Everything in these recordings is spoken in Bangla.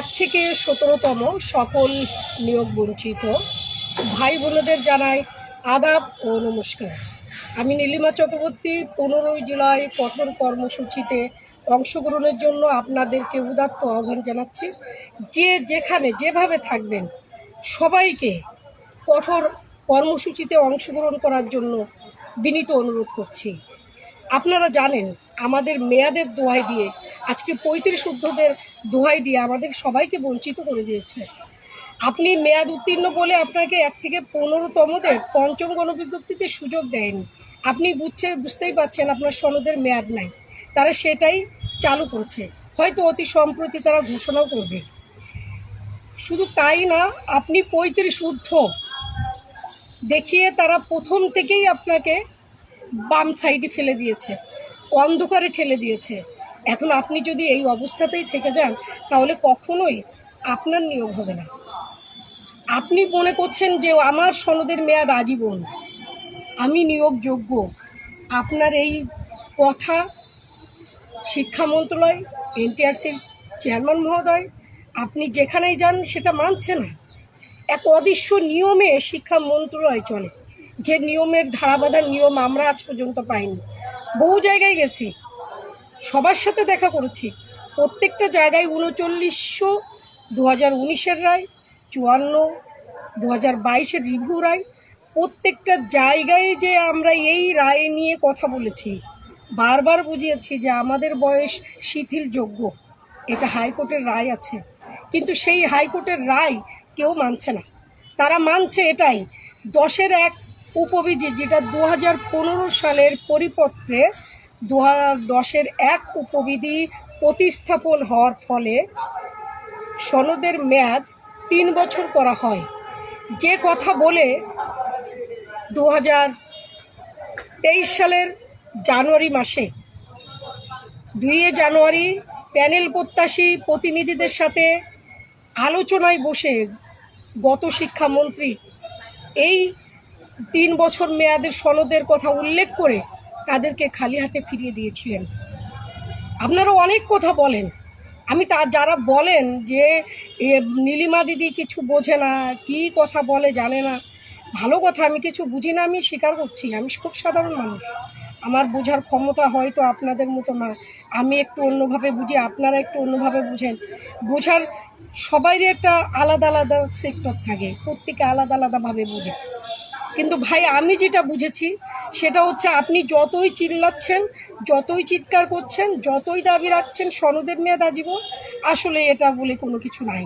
এক থেকে সতেরোতম সকল নিয়োগ বঞ্চিত। ভাই বোনদের জানাই আদাব ও নমস্কার। আমি নীলিমা চক্রবর্তী, পনেরোই জুলাই কঠোর কর্মসূচিতে অংশগ্রহণের জন্য আপনাদেরকে উদাত্ত আহ্বান জানাচ্ছি। যে যেখানে যেভাবে থাকবেন, সবাইকে কঠোর কর্মসূচিতে অংশগ্রহণ করার জন্য বিনীত অনুরোধ করছি। আপনারা জানেন, আমাদের মেয়াদের দোহাই দিয়ে আজকে পঁয়ত্রিশ ঊর্ধ্বদের দোহাই দিয়ে আমাদের সবাইকে বঞ্চিত করে দিয়েছে। আপনি মেয়াদ উত্তীর্ণ বলে আপনাকে এক থেকে পনেরোতমদের পঞ্চম গণবিজ্ঞপ্তিতে সুযোগ দেয়নি। আপনি বুঝছে, বুঝতেই পারছেন আপনার সনদের মেয়াদ নাই। তারা সেটাই চালু করছে। হয়তো অতি সম্প্রতি তারা ঘোষণাও করবে। শুধু তাই না, আপনি পঁয়ত্রিশ ঊর্ধ্ব দেখিয়ে তারা প্রথম থেকেই আপনাকে বাম সাইডে ফেলে দিয়েছে, অন্ধকারে ঠেলে দিয়েছে। এখন আপনি যদি এই অবস্থাতেই থেকে যান, তাহলে কখনোই আপনার নিয়োগ হবে না। আপনি মনে করছেন যে আমার সনদের মেয়াদ আজীবন। আমি নিয়োগযোগ্য। আপনার এই কথা শিক্ষা মন্ত্রণালয়, এনটিআরসির চেয়ারম্যান মহোদয়, আপনি যেখানেই যান সেটা মানছে না। এক অদৃশ্য নিয়মে শিক্ষা মন্ত্রণালয় চলে। যে নিয়মের ধারাবাধার নিয়ম আমরা আজ পর্যন্ত পাইনি। বহু জায়গায় গেছি। সবার সাথে দেখা করেছি। প্রত্যেকটা জায়গায় উনচল্লিশশো দু হাজার উনিশের রায়, চুয়ান্ন দু হাজার বাইশের রিভিউ রায়, প্রত্যেকটা জায়গায় যে আমরা এই রায় নিয়ে কথা বলেছি, বারবার বুঝিয়েছি যে আমাদের বয়স শিথিলযোগ্য এটা হাইকোর্টের রায় আছে। কিন্তু সেই হাইকোর্টের রায় কেউ মানছে না। তারা মানছে এটাই, দশের এক উপবিজি যেটা দু হাজার পনেরো সালের পরিপত্রে দু হাজার দশের এক উপবিধি প্রতিস্থাপন হওয়ার ফলে সনদের মেয়াদ তিন বছর করা হয়। যে কথা বলে দু তেইশ সালের জানুয়ারি মাসে দুইয়ে জানুয়ারি প্যানেল প্রত্যাশী প্রতিনিধিদের সাথে আলোচনায় বসে গত শিক্ষামন্ত্রী এই তিন বছর মেয়াদের সনদের কথা উল্লেখ করে তাদেরকে খালি হাতে ফিরিয়ে দিয়েছিলেন। আপনারা অনেক কথা বলেন। আমি তা যারা বলেন যে নীলিমা দিদি কিছু বোঝে না, কি কথা বলে জানে না, ভালো কথা আমি কিছু বুঝি না, আমি স্বীকার করছি, আমি খুব সাধারণ মানুষ। আমার বোঝার ক্ষমতা হয়তো আপনাদের মতো না। আমি একটু অন্যভাবে বুঝি, আপনারা একটু অন্যভাবে বুঝেন। বোঝার সবাইরই একটা আলাদা আলাদা সেক্টর থাকে, প্রত্যেকে আলাদা আলাদাভাবে বোঝে। কিন্তু ভাই, আমি যেটা বুঝেছি সেটা হচ্ছে আপনি যতই চিল্লাচ্ছেন, যতই চিৎকার করছেন, যতই দাবি রাখছেন, সনদের মেয়াদ আজীবন, আসলে এটা বলে কোনো কিছু নাই।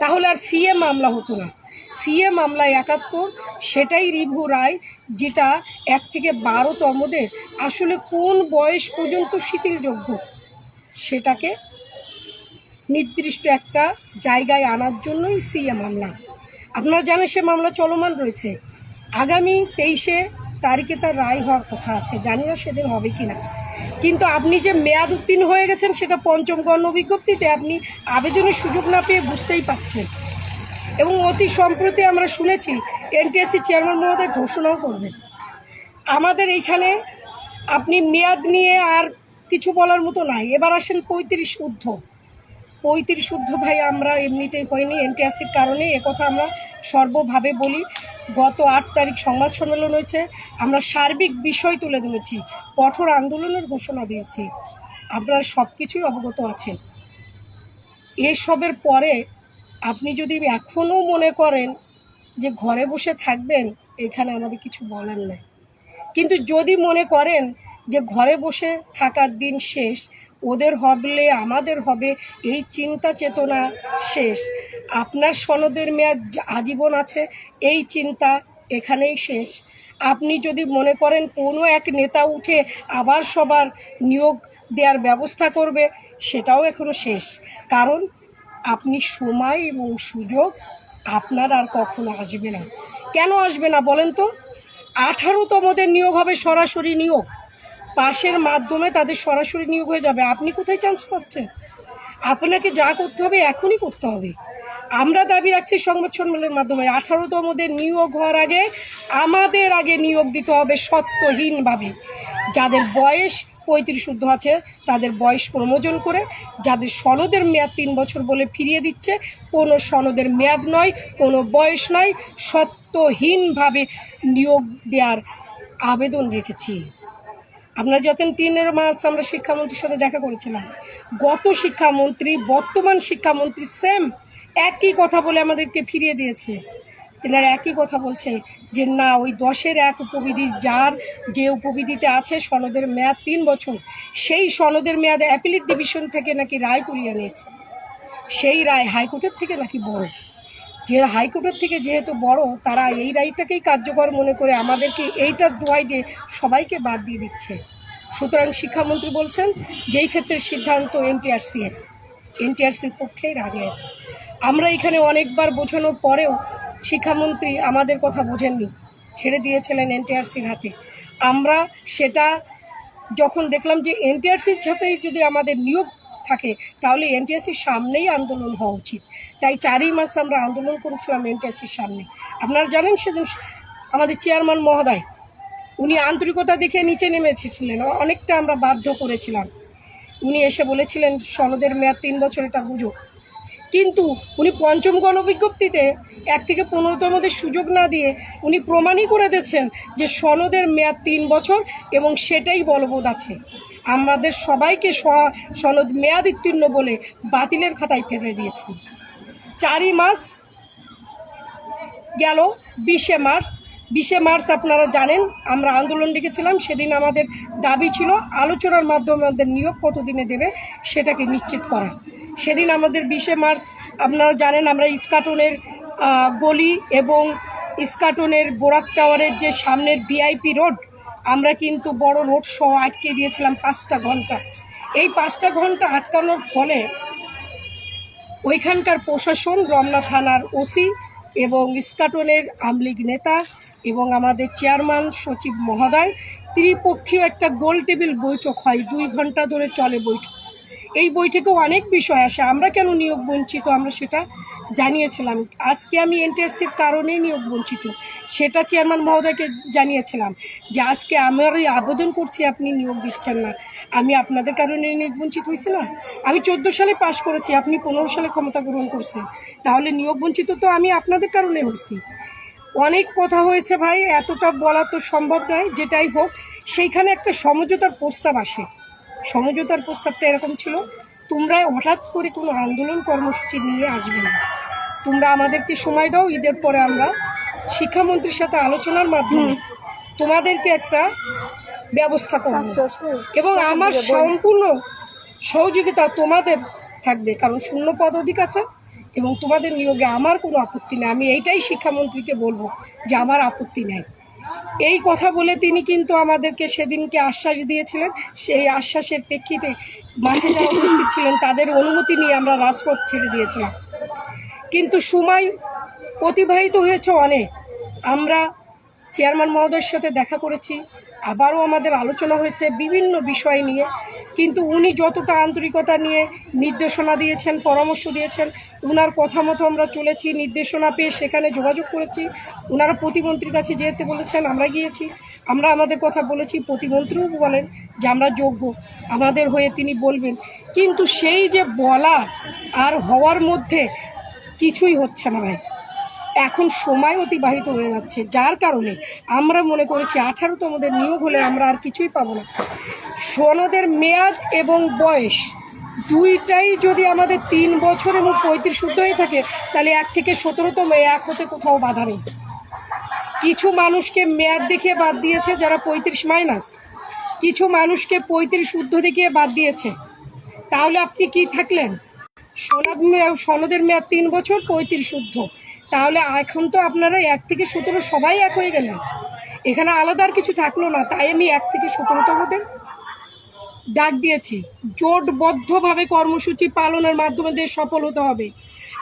তাহলে আর সিএ মামলা হতো না। সিএ মামলায় একাত্তর, সেটাই রিভু রায়, যেটা এক থেকে বারোতমদের আসলে কোন বয়স পর্যন্ত শিথিলযোগ্য, সেটাকে নির্দিষ্ট একটা জায়গায় আনার জন্যই সিএ মামলা। আপনারা জানেন সে মামলা চলমান রয়েছে। আগামী তেইশে তারিখে তার রায় হওয়ার কথা আছে, জানি না সেদিন হবে কি না কিন্তু আপনি যে মেয়াদ উত্তীর্ণ হয়ে গেছেন, সেটা পঞ্চম গণ বিজ্ঞপ্তিতে আপনি আবেদনের সুযোগ না পেয়ে বুঝতেই পারছেন। এবং অতি সম্প্রতি আমরা শুনেছি, এনটিএসসি চেয়ারম্যান মহোদয় ঘোষণাও করবেন। আমাদের এইখানে আপনি মেয়াদ নিয়ে আর কিছু বলার মতো নাই। এবার আসেন পঁয়ত্রিশ ঊর্ধ্ব। পঁয়ত্রিশ ঊর্ধ্ব ভাই আমরা এমনিতেই হয়নি এনটিআরসির কারণে একথা আমরা সর্বভাবে বলি। গত আট তারিখ সংবাদ সম্মেলন হয়েছে, আমরা সার্বিক বিষয় তুলে ধরেছি, কঠোর আন্দোলনের ঘোষণা দিয়েছি। আপনারা সব কিছুই অবগত আছেন। এসবের পরে আপনি যদি এখনও মনে করেন যে ঘরে বসে থাকবেন, এখানে আমাদের কিছু বলার নাই। কিন্তু যদি মনে করেন যে ঘরে বসে থাকার দিন শেষ ওদের হবলে আমাদের হবে, এই চিন্তা চেতনা শেষ। আপনার সনদের মেয়াদ আজীবন আছে, এই চিন্তা এখানেই শেষ। আপনি যদি মনে করেন কোনো এক নেতা উঠে আবার সবার নিয়োগ দেওয়ার ব্যবস্থা করবে, সেটাও এখনও শেষ। কারণ আপনি সময় এবং সুযোগ আপনার আর কখনো আসবে না। কেন আসবে না বলেন তো? আঠারোতমদের নিয়োগ হবে সরাসরি নিয়োগ। পাশের মাধ্যমে তাদের সরাসরি নিয়োগ হয়ে যাবে। আপনি কোথায় চান্স পাচ্ছেন? আপনাকে যা করতে হবে, এখনই করতে হবে। আমরা দাবি রাখছি সংবাদ সম্মেলনের মাধ্যমে, আঠারোতমদের নিয়োগ হওয়ার আগে আমাদের আগে নিয়োগ দিতে হবে সত্যহীনভাবে। যাদের বয়স পঁয়ত্রিশ ঊর্ধ্ব আছে, তাদের বয়স প্রমোজন করে, যাদের সনদের মেয়াদ তিন বছর বলে ফিরিয়ে দিচ্ছে, কোনো সনদের মেয়াদ নয়, কোনো বয়স নয় সত্যহীনভাবে নিয়োগ দেওয়ার আবেদন রেখেছি। আপনারা যখন তিনের মাস আমরা শিক্ষামন্ত্রীর সাথে দেখা করেছিলাম, গত শিক্ষামন্ত্রী, বর্তমান শিক্ষামন্ত্রী সেম একই কথা বলে আমাদেরকে ফিরিয়ে দিয়েছে। তেনারা একই কথা বলছে যে, না, ওই দশের এক উপবিধি যার যে উপবিধিতে আছে সনদের মেয়াদ তিন বছর, সেই সনদের মেয়াদ অ্যাপিলিট ডিভিশন থেকে নাকি রায় করিয়ে নিয়েছে। সেই রায় হাইকোর্টের থেকে নাকি বড়। যে হাইকোর্টের থেকে যেহেতু বড়, তারা এই রায়টাকেই কার্যকর মনে করে আমাদেরকে এইটার দোয়াই দিয়ে সবাইকে বাদ দিয়ে দিচ্ছে। সুতরাং শিক্ষামন্ত্রী বলছেন, যেই ক্ষেত্রে সিদ্ধান্ত এনটিআরসি এর এনটিআরসির পক্ষেই রাজি আছে। আমরা এখানে অনেকবার বোঝানোর পরেও শিক্ষামন্ত্রী আমাদের কথা বোঝেননি, ছেড়ে দিয়েছিলেন এনটিআরসির হাতে। আমরা সেটা যখন দেখলাম যে এনটিআরসির সাথেই যদি আমাদের নিয়োগ থাকে, তাহলে এনটিএসসির সামনেই আন্দোলন হওয়া উচিত। তাই চারই মাস আমরা আন্দোলন করেছিলাম এনটিএসসির সামনে। আপনারা জানেন সেদিন আমাদের চেয়ারম্যান মহোদয়, উনি আন্তরিকতা দেখে নিচে নেমেছিলেন। অনেকটা আমরা বাধ্য করেছিলাম। উনি এসে বলেছিলেন, সনদের মেয়াদ তিন বছর, এটা গুজব। কিন্তু উনি পঞ্চম গণবিজ্ঞপ্তিতে এক থেকে পনেরোতমদের সুযোগ না দিয়ে উনি প্রমাণই করে দিয়েছেন যে সনদের মেয়াদ তিন বছর এবং সেটাই বলবৎ আছে। আমাদের সবাইকে সনদ মেয়াদ উত্তীর্ণ বলে বাতিলের খাতায় ফেলে দিয়েছেন। চারই মাস গেল, বিশে মার্চ। বিশে মার্চ আপনারা জানেন, আমরা আন্দোলন ডেকেছিলাম, সেদিন আমাদের দাবি ছিল, আলোচনার মাধ্যমে আমাদের নিয়োগ কতদিনে দেবে সেটাকে নিশ্চিত করা। সেদিন আমাদের বিশে মার্চ, আপনারা জানেন, আমরা ইস্কাটনের গলি এবং ইস্কাটনের বোরাক টাওয়ারের যে সামনের ভিআইপি রোড, আমরা কিন্তু বড় রোড সহ আটকে দিয়েছিলাম পাঁচটা ঘণ্টা। এই পাঁচটা ঘণ্টা আটকানোর ফলে ওইখানকার প্রশাসন, রমনা থানার ওসি এবং ইস্কাটনের আমলিগ নেতা এবং আমাদের চেয়ারম্যান সচিব মহোদয়, ত্রিপক্ষীয় একটা গোল টেবিল বৈঠক হয়, দুই ঘণ্টা ধরে চলে বৈঠক। এই বৈঠকে অনেক বিষয় আসে, আমরা কেন নিয়োগ বঞ্চিত, আমরা সেটা জানিয়েছিলাম। আজকে আমি এনটিআরসির কারণেই নিয়োগ বঞ্চিত। সেটা চেয়ারম্যান মহোদয়কে জানিয়েছিলাম যে, আজকে আমার এই আবেদন করছি, আপনি নিয়োগ দিচ্ছেন না। আমি আপনাদের কারণে নিয়োগ বঞ্চিত হয়েছি না। আমি চোদ্দ সালে পাশ করেছি, আপনি পনেরো সালে ক্ষমতা গ্রহণ করছেন। তাহলে নিয়োগ বঞ্চিত তো আমি আপনাদের কারণে হয়েছি। অনেক কথা হয়েছে ভাই, এতটা বলা তো সম্ভব নয়, যেটাই হোক। সেইখানে একটা সমঝোতার প্রস্তাব আসে। সমঝোতার প্রস্তাবটা এরকম ছিল, তোমরা হঠাৎ করে কোনো আন্দোলন কর্মসূচি নিয়ে আসবে না। তোমরা আমাদেরকে সময় দাও ঈদের পরে আমরা শিক্ষামন্ত্রীর সাথে আলোচনার মাধ্যমে তোমাদেরকে একটা ব্যবস্থা করব। এবং আমার সম্পূর্ণ সহযোগিতা তোমাদের থাকবে কারণ শূন্য পদ অধিক আছে এবং তোমাদের নিয়োগে আমার কোনো আপত্তি নেই। আমি এইটাই শিক্ষামন্ত্রীকে বলব যে আমার আপত্তি নেই। এই কথা বলে তিনি কিন্তু আমাদেরকে সেদিনকে আশ্বাস দিয়েছিলেন। সেই আশ্বাসের প্রেক্ষিতে মাঠে যারা উপস্থিত ছিলেন তাদের অনুমতি নিয়ে আমরা রাজপথ ছেড়ে দিয়েছিলাম। কিন্তু সময় অতিবাহিত হয়েছে অনেক। আমরা চেয়ারম্যান মহোদয়ের সাথে দেখা করেছি, আবারও আমাদের আলোচনা হয়েছে বিভিন্ন বিষয় নিয়ে। কিন্তু উনি যতটা আন্তরিকতা নিয়ে নির্দেশনা দিয়েছেন, পরামর্শ দিয়েছেন ওনার কথা মতো আমরা চলেছি, নির্দেশনা পেয়ে সেখানে যোগাযোগ করেছি। ওনারা প্রতিমন্ত্রীর কাছে যেতে বলেছেন, আমরা গিয়েছি। আমরা আমাদের কথা বলেছি, প্রতিমন্ত্রীও বলেন যে আমরা যোগ্য। আমাদের হয়ে তিনি বলবেন। কিন্তু সেই যে বলা আর হওয়ার মধ্যে কিছুই হচ্ছে না ভাই। এখন সময় অতিবাহিত হয়ে যাচ্ছে। যার কারণে আমরা মনে করেছি আঠারোতমদের নিয়োগ হলে আমরা আর কিছুই পাবো না। সনদের মেয়াদ এবং বয়স দুইটাই যদি আমাদের তিন বছর এবং পঁয়ত্রিশ শুদ্ধ হয়ে থাকে, তাহলে এক থেকে সতেরোতম এক হতে কোথাও বাধা নেই। কিছু মানুষকে মেয়াদ দেখিয়ে বাদ দিয়েছে যারা পঁয়ত্রিশ মাইনাস। কিছু মানুষকে পঁয়ত্রিশ শুদ্ধ দেখিয়ে বাদ দিয়েছে। তাহলে আপনি কি থাকলেন? সনদ সনদের মেয়াদ তিন বছর, পঁয়ত্রিশ শুদ্ধ তাহলে এখন তো আপনারা এক থেকে সতেরো সবাই এক হয়ে গেলেন। এখানে আলাদা আর কিছু থাকল না, তাই আমি এক থেকে সতেরোতমদের ডাক দিয়েছি, জোটবদ্ধভাবে কর্মসূচি পালনের মাধ্যমে দেশ সফল হতে হবে।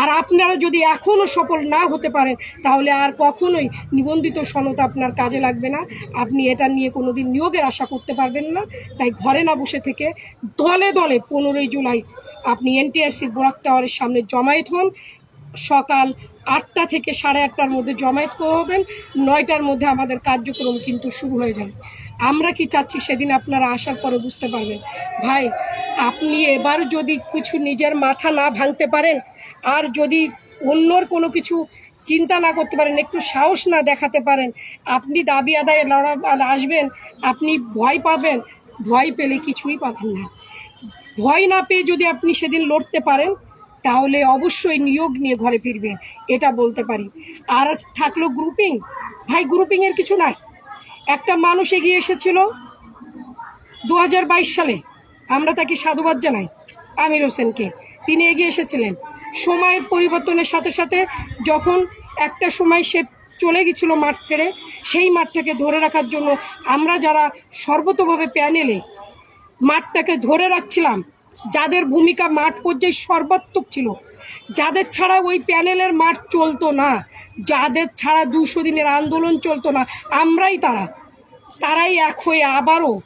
আর আপনারা যদি এখনও সফল না হতে পারেন, তাহলে আর কখনোই নিবন্ধিত সনদ আপনার কাজে লাগবে না। আপনি এটা নিয়ে কোনোদিন নিয়োগের আশা করতে পারবেন না। তাই ঘরে না বসে থেকে দলে দলে পনেরোই জুলাই আপনি এনটিআরসি বোরাক টাওয়ারের সামনে জমায়েত হন। সকাল আটটা থেকে সাড়ে আটটার মধ্যে জমায়েত হবেন নয়টার মধ্যে আমাদের কার্যক্রম কিন্তু শুরু হয়ে যাবে। আমরা কি চাচ্ছি সেদিন আপনারা আসার পরে বুঝতে পারবেন। ভাই, আপনি এবার যদি কিছু নিজের মাথা না ভাঙতে পারেন, আর যদি অন্যর কোনো কিছু চিন্তা না করতে পারেন, একটু সাহস না দেখাতে পারেন, আপনি দাবি আদায়ে লড়া আসবেন, আপনি ভয় পাবেন। ভয় পেলে কিছুই পাবেন না। ভয় না পেয়ে যদি আপনি সেদিন লড়তে পারেন, তাহলে অবশ্যই নিয়োগ নিয়ে ঘরে ফিরবেন। এটা বলতে পারি। আর থাকল গ্রুপিং ভাই গ্রুপিংয়ের কিছু নাই। একটা মানুষ এগিয়ে এসেছিল দু হাজার বাইশ সালে। আমরা তাকে সাধুবাদ জানাই, আমির হোসেনকে। তিনি এগিয়ে এসেছিলেন। সময়ের পরিবর্তনের সাথে সাথে যখন একটা সময় সে চলে গেছিল মাঠ ছেড়ে, সেই মাঠটাকে ধরে রাখার জন্য আমরা যারা সর্বতভাবে প্যানেলে মাঠটাকে ধরে রাখছিলাম। যাদের ভূমিকা মাঠ পর্যায়ে সর্বাত্মক ছিল। যাদের ছাড়া ওই প্যানেলের মাঠ চলতো না। যাদের ছাড়া দুশো দিনের আন্দোলন চলতো না। আমরাই তারা। তারাই এক হয়ে আবারও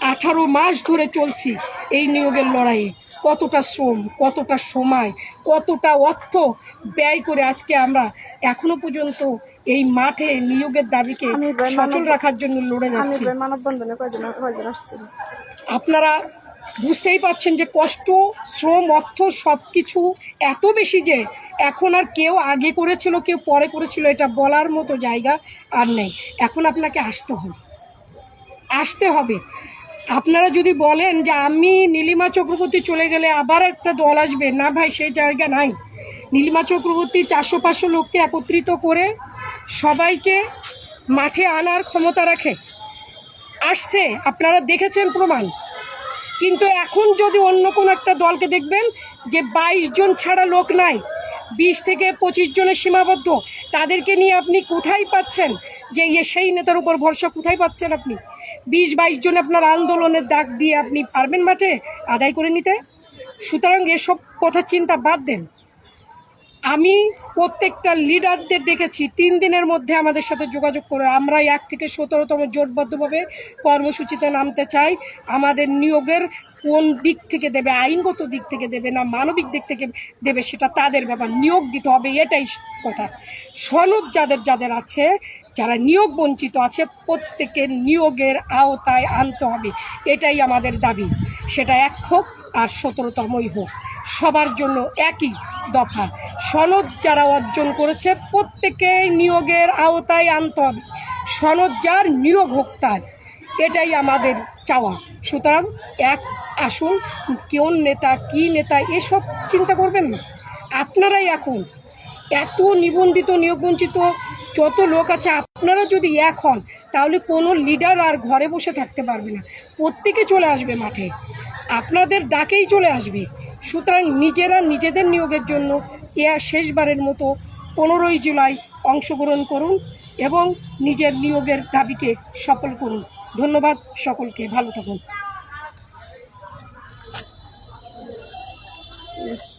আঠারো মাস ধরে চলছি এই নিয়োগের লড়াইয়ে। কতটা শ্রম, কতটা সময়, কতটা অর্থ ব্যয় করে আজকে আমরা এখনও পর্যন্ত এই মাঠে নিয়োগের দাবিকে সচল রাখার জন্য লড়ে যাচ্ছি। মানববন্ধনে আসছিল? আপনারা বুঝতেই পারছেন যে কষ্ট শ্রম অর্থ সব কিছু এত বেশি যে এখন আর কেউ আগে করেছিল কেউ পরে করেছিল এটা বলার মতো জায়গা আর নেই। এখন আপনাকে আসতে হবে। আসতে হবে। আপনারা যদি বলেন যে আমি নীলিমা চক্রবর্তী চলে গেলে আবার একটা দল আসবে না ভাই সেই জায়গা নাই। নীলিমা চক্রবর্তী চারশো পাঁচশো লোককে একত্রিত করে সবাইকে মাঠে আনার ক্ষমতা রাখে। আসছে, আপনারা দেখেছেন প্রমাণ। কিন্তু এখন যদি অন্য কোনো একটা দলকে দেখবেন যে বাইশ জন ছাড়া লোক নাই, বিশ থেকে পঁচিশ জনের সীমাবদ্ধ, তাদেরকে নিয়ে আপনি কোথায় পাচ্ছেন? যে ইয়ে সেই নেতার উপর ভরসা কোথায় পাচ্ছেন আপনি? বিশ বাইশ জন আপনার আন্দোলনের ডাক দিয়ে আপনি পারবেন মাঠে? আদায় করে নিতে? সুতরাং এসব কথা চিন্তা বাদ দেন। আমি প্রত্যেকটা লিডারদের ডেকেছি তিন দিনের মধ্যে আমাদের সাথে যোগাযোগ করে আমরা এক থেকে সতেরোতম জোটবদ্ধভাবে কর্মসূচিতে নামতে চাই। আমাদের নিয়োগের কোন দিক থেকে দেবে, আইনগত দিক থেকে দেবে না মানবিক দিক থেকে দেবে সেটা তাদের ব্যাপার, নিয়োগ দিতে হবে এটাই কথা। সনদ যাদের যাদের আছে, যারা নিয়োগ বঞ্চিত আছে, প্রত্যেকের নিয়োগের আওতায় আনতে হবে, এটাই আমাদের দাবি। সেটা এক হোক আর সতেরোতমই হোক। সবার জন্য একই দফা। সনদ যারা অর্জন করেছে প্রত্যেকেই নিয়োগের আওতায় আনতে হবে। সনদ যার, নিয়োগ হোক তার। এটাই আমাদের চাওয়া। সুতরাং এক, আসুন, কোন নেতা, কি নেতা, এসব চিন্তা করবেন না। আপনারাই এখন এত নিবন্ধিত, নিয়োগবঞ্চিত যত লোক আছে, আপনারা যদি এক হন, তাহলে কোনো লিডার আর ঘরে বসে থাকতে পারবে না। প্রত্যেকে চলে আসবে মাঠে। আপনাদের ডাকেই চলে আসবে। সুতরাং নিজেরা নিজেদের নিয়োগের জন্য আর শেষবারের মতো পনেরোই জুলাই অংশগ্রহণ করুন এবং নিজের নিয়োগের দাবিকে সফল করুন। ধন্যবাদ সকলকে, ভালো থাকুন।